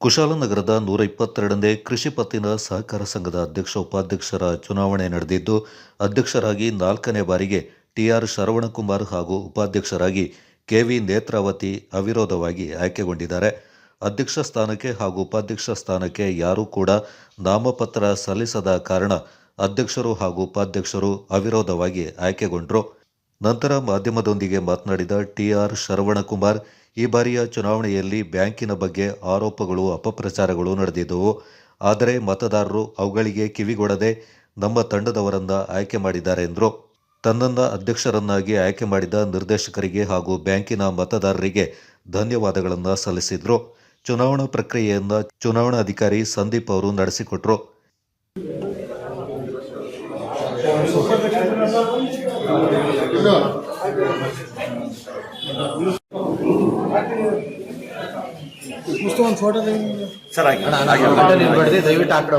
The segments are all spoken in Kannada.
ಕುಶಾಲನಗರದ ನೂರ ಇಪ್ಪತ್ತೆರಡನೇ ಕೃಷಿ ಪತ್ತಿನ ಸಹಕಾರ ಸಂಘದ ಅಧ್ಯಕ್ಷ ಉಪಾಧ್ಯಕ್ಷರ ಚುನಾವಣೆ ನಡೆದಿದ್ದು, ಅಧ್ಯಕ್ಷರಾಗಿ ನಾಲ್ಕನೇ ಬಾರಿಗೆ ಟಿಆರ್ ಶರವಣಕುಮಾರ್ ಹಾಗೂ ಉಪಾಧ್ಯಕ್ಷರಾಗಿ ಕೆವಿ ನೇತ್ರಾವತಿ ಅವಿರೋಧವಾಗಿ ಆಯ್ಕೆಗೊಂಡಿದ್ದಾರೆ. ಅಧ್ಯಕ್ಷ ಸ್ಥಾನಕ್ಕೆ ಹಾಗೂ ಉಪಾಧ್ಯಕ್ಷ ಸ್ಥಾನಕ್ಕೆ ಯಾರೂ ಕೂಡ ನಾಮಪತ್ರ ಸಲ್ಲಿಸದ ಕಾರಣ ಅಧ್ಯಕ್ಷರು ಹಾಗೂ ಉಪಾಧ್ಯಕ್ಷರು ಅವಿರೋಧವಾಗಿ ಆಯ್ಕೆಗೊಂಡರು. ನಂತರ ಮಾಧ್ಯಮದೊಂದಿಗೆ ಮಾತನಾಡಿದ ಟಿಆರ್ ಶರವಣಕುಮಾರ್, ಈ ಬಾರಿಯ ಚುನಾವಣೆಯಲ್ಲಿ ಬ್ಯಾಂಕಿನ ಬಗ್ಗೆ ಆರೋಪಗಳು, ಅಪಪ್ರಚಾರಗಳು ನಡೆದಿದ್ದವು. ಆದರೆ ಮತದಾರರು ಅವುಗಳಿಗೆ ಕಿವಿಗೊಡದೆ ನಮ್ಮ ತಂಡದವರನ್ನ ಆಯ್ಕೆ ಮಾಡಿದ್ದಾರೆ ಎಂದರು. ತನ್ನನ್ನ ಅಧ್ಯಕ್ಷರನ್ನಾಗಿ ಆಯ್ಕೆ ಮಾಡಿದ ನಿರ್ದೇಶಕರಿಗೆ ಹಾಗೂ ಬ್ಯಾಂಕಿನ ಮತದಾರರಿಗೆ ಧನ್ಯವಾದಗಳನ್ನು ಸಲ್ಲಿಸಿದರು. ಚುನಾವಣಾ ಪ್ರಕ್ರಿಯೆಯನ್ನು ಚುನಾವಣಾಧಿಕಾರಿ ಸಂದೀಪ್ ಅವರು ನಡೆಸಿಕೊಟ್ರು. ಒಂದು ಸರ್ ನಿಲ್ಬೇಡ್ರಿ ದಯವಿಟ್ಟು ಆಕಡೆ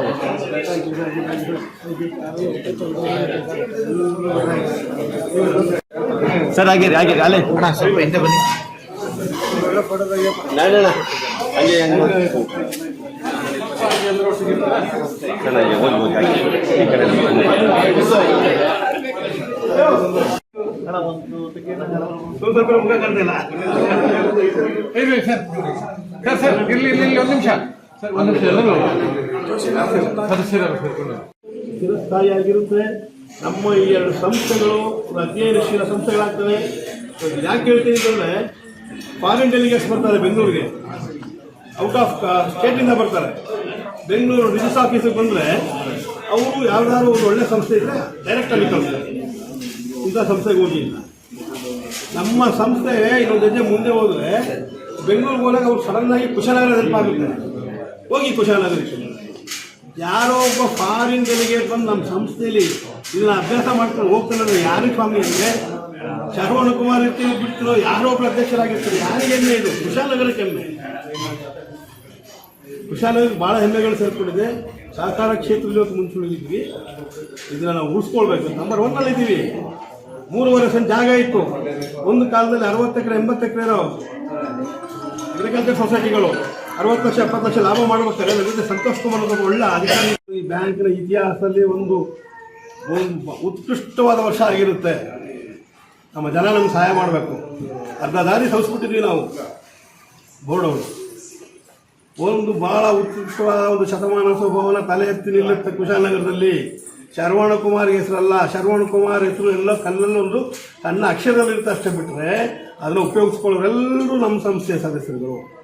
ಸರ್ ಹಾಗೆ ಹಾಗೆ ಅಲ್ಲೇ. ಅಣ್ಣ ಸ್ವಲ್ಪ ಹಿಂದೆ ಬನ್ನಿ. ಹಂಗೆ ಚೆನ್ನಾಗಿ ಓದ್ಬೋದು ನಿಮಿಷ ಚಿರಸ್ಥಾಯಿಯಾಗಿರುತ್ತೆ. ನಮ್ಮ ಈ ಎರಡು ಸಂಸ್ಥೆಗಳು ಅಧ್ಯಯನಶೀಲ ಸಂಸ್ಥೆಗಳಾಗ್ತವೆ. ಯಾಕೆ ಹೇಳ್ತೀನಿ ಅಂತಂದ್ರೆ ಫಾರಿನ್ ಡೆಲಿಗೇಟ್ಸ್ ಬರ್ತಾರೆ ಬೆಂಗಳೂರಿಗೆ. ಔಟ್ ಆಫ್ ಸ್ಟೇಟಿಂದ ಬರ್ತಾರೆ. ಬೆಂಗಳೂರು ರಿಜಿಸ್ ಆಫೀಸಿಗೆ ಬಂದರೆ ಅವರು ಯಾವ್ದಾದ್ರು ಒಂದು ಒಳ್ಳೆ ಸಂಸ್ಥೆ ಇದ್ದರೆ ಡೈರೆಕ್ಟಾಗಿ ಕಳಿಸ್ತಾರೆ. ಇಂಥ ಸಂಸ್ಥೆಗೆ ಹೋಗಿ. ನಮ್ಮ ಸಂಸ್ಥೆ ಇನ್ನೊಂದು ಹೆಜ್ಜೆ ಮುಂದೆ ಹೋದ್ರೆ ಬೆಂಗಳೂರಿಗೆ ಹೋದಾಗ ಅವ್ರು ಸಡನ್ನಾಗಿ ಕುಶಾಲನಗರ ನೆನಪಾಗುತ್ತೆ ಹೋಗಿ ಕುಶಾಲನಗರಕ್ಕೆ. ಯಾರೋ ಒಬ್ಬ ಫಾರಿನ್ ಡೆಲಿಗೇಟ್ ಬಂದು ನಮ್ಮ ಸಂಸ್ಥೆಯಲ್ಲಿ ಇದನ್ನ ಅಭ್ಯಾಸ ಮಾಡ್ಕೊಂಡು ಹೋಗ್ತಾನೆ ಅಂದ್ರೆ ಯಾರಿಗೆ ಸ್ವಾಮಿ ಅಂದರೆ ಶರವಣ ಕುಮಾರ್ ಇರ್ತೀವಿ ಬಿಡ್ತಿರೋ ಯಾರೋ ಒಬ್ಬರು ಅಧ್ಯಕ್ಷರಾಗಿರ್ತಾರೆ. ಯಾರಿಗೆ ಹೆಮ್ಮೆ ಇದು? ಕುಶಾಲನಗರಕ್ಕೆ ಹೆಮ್ಮೆ. ಕುಶಾಲನಗರಕ್ಕೆ ಭಾಳ ಹೆಮ್ಮೆಗಳು ಸೇರ್ಕೊಂಡಿದೆ. ಸಹಕಾರ ಕ್ಷೇತ್ರದಲ್ಲಿ ಇವತ್ತು ಮುಂಚೂಣಿದ್ವಿ ಇದನ್ನ ನಾವು ಉಳಿಸ್ಕೊಳ್ಬೇಕು. ನಂಬರ್ ಒನ್ನಲ್ಲಿ ಇದ್ದೀವಿ. ಮೂರುವರೆ ಸೆಂಟ್ ಜಾಗ ಇತ್ತು. ಒಂದು ಕಾಲದಲ್ಲಿ ಅರವತ್ತು ಎಕರೆ, ಎಂಬತ್ತು ಎಕರೆ ಇರೋ ಅಗ್ರಿಕಲ್ಚರ್ ಸೊಸೈಟಿಗಳು ಅರವತ್ತು ಲಕ್ಷ, ಎಪ್ಪತ್ತು ಲಕ್ಷ ಲಾಭ ಮಾಡ್ಬೇಕಾದ್ರೆ ಅದರಿಂದ ಜೊತೆ ಸಂತೋಷ್ ಕುಮಾರ್ ಒಳ್ಳೆ ಅಧಿಕಾರಿ. ಈ ಬ್ಯಾಂಕಿನ ಇತಿಹಾಸದಲ್ಲಿ ಒಂದು ಉತ್ಕೃಷ್ಟವಾದ ವರ್ಷ ಆಗಿರುತ್ತೆ. ನಮ್ಮ ಜನ ನಮ್ಗೆ ಸಹಾಯ ಮಾಡಬೇಕು. ಅರ್ಧ ದಾರಿ ಸವಿಸ್ಬಿಟ್ಟಿದ್ವಿ ನಾವು. ಬೋರ್ಡ್ ಅವರು. ಒಂದು ಬಹಳ ಉತ್ಕೃಷ್ಟವಾದ ಒಂದು ಶತಮಾನ ಸ್ವಭಾವನ ತಲೆ ಎತ್ತಿ ನಿಲ್ಲುತ್ತೆ ಕುಶಾಲನಗರದಲ್ಲಿ. ಶರವಣ ಕುಮಾರ್ ಹೆಸರಲ್ಲ, ಶರವಣ ಕುಮಾರ್ ಹೆಸರು ಎಲ್ಲ ಕಲ್ಲಲ್ಲಿ ಒಂದು ಸಣ್ಣ ಅಕ್ಷರದಲ್ಲಿರುತ್ತೆ ಅಷ್ಟೇ ಬಿಟ್ಟರೆ ಅದನ್ನು ಉಪಯೋಗಿಸ್ಕೊಳ್ಳೋರೆಲ್ಲರೂ ನಮ್ಮ ಸಂಸ್ಥೆಯ ಸದಸ್ಯರುಗಳು.